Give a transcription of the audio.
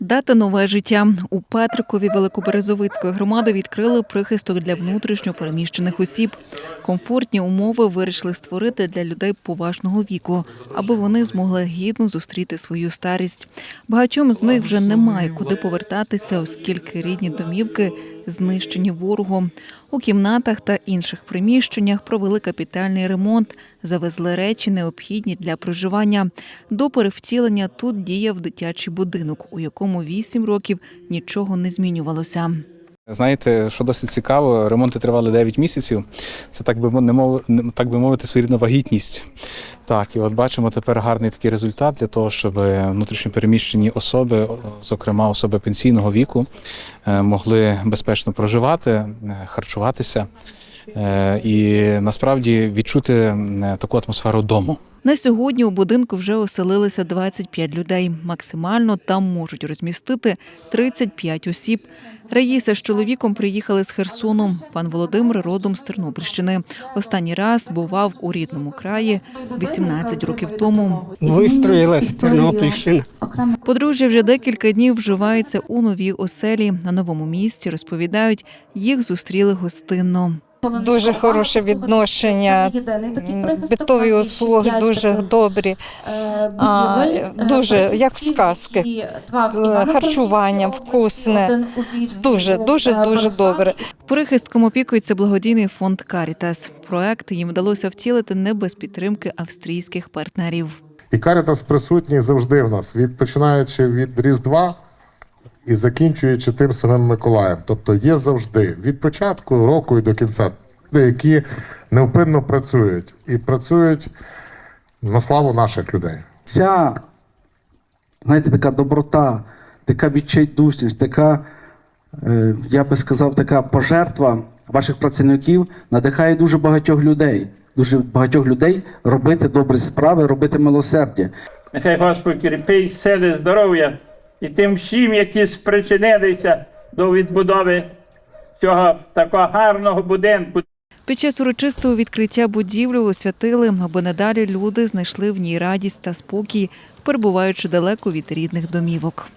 Дати нове життя у Петрикові Великоберезовицької громади відкрили прихисток для внутрішньо переміщених осіб. Комфортні умови вирішили створити для людей поважного віку, аби вони змогли гідно зустріти свою старість. Багатьом з них вже немає куди повертатися, оскільки рідні домівки знищені ворогом. У кімнатах та інших приміщеннях провели капітальний ремонт, завезли речі, необхідні для проживання. До перевтілення тут діяв дитячий будинок, у якому вісім років нічого не змінювалося. Знаєте, що досить цікаво, ремонти тривали 9 місяців. Це так би не мов, так би мовити, своєрідна вагітність. Так, і от бачимо тепер гарний такий результат для того, щоб внутрішньопереміщені особи, зокрема особи пенсійного віку, е, могли безпечно проживати, е, харчуватися е, і насправді відчути е, таку атмосферу дому. На сьогодні у будинку вже оселилися 25 людей. Максимально там можуть розмістити 35 осіб. Раїса з чоловіком приїхали з Херсону. Пан Володимир родом з Тернопільщини. Останній раз бував у рідному краї 18 років тому. Вистроїла з Тернопільщини. Подружжя вже декілька днів вживається у новій оселі. На новому місці розповідають, їх зустріли гостинно. Дуже хороше відношення, битові услуги дуже добрі, а, дуже, як в сказки. Е, харчування вкусне. Дуже, дуже, дуже добре. Прихистком опікується благодійний фонд Карітас. Проект їм вдалося втілити не без підтримки австрійських партнерів. І Карітас присутній завжди в нас, від починаючи від Різдва і закінчуючи тим самим Миколаєм. Тобто є завжди від початку року і до кінця, люди, які невпинно працюють і працюють на славу наших людей. ця, знаєте, така доброта, така відчайдушність, така, е, я би сказав, така пожертва ваших працівників надихає дуже багатьох людей. Дуже багатьох людей робити добрі справи, робити милосердя. Нехай Господь кріпить сили здоров'я і тим всім, які спричинилися до відбудови цього такого гарного будинку. Під час урочистого відкриття будівлі освятили, аби надалі люди знайшли в ній радість та спокій, перебуваючи далеко від рідних домівок.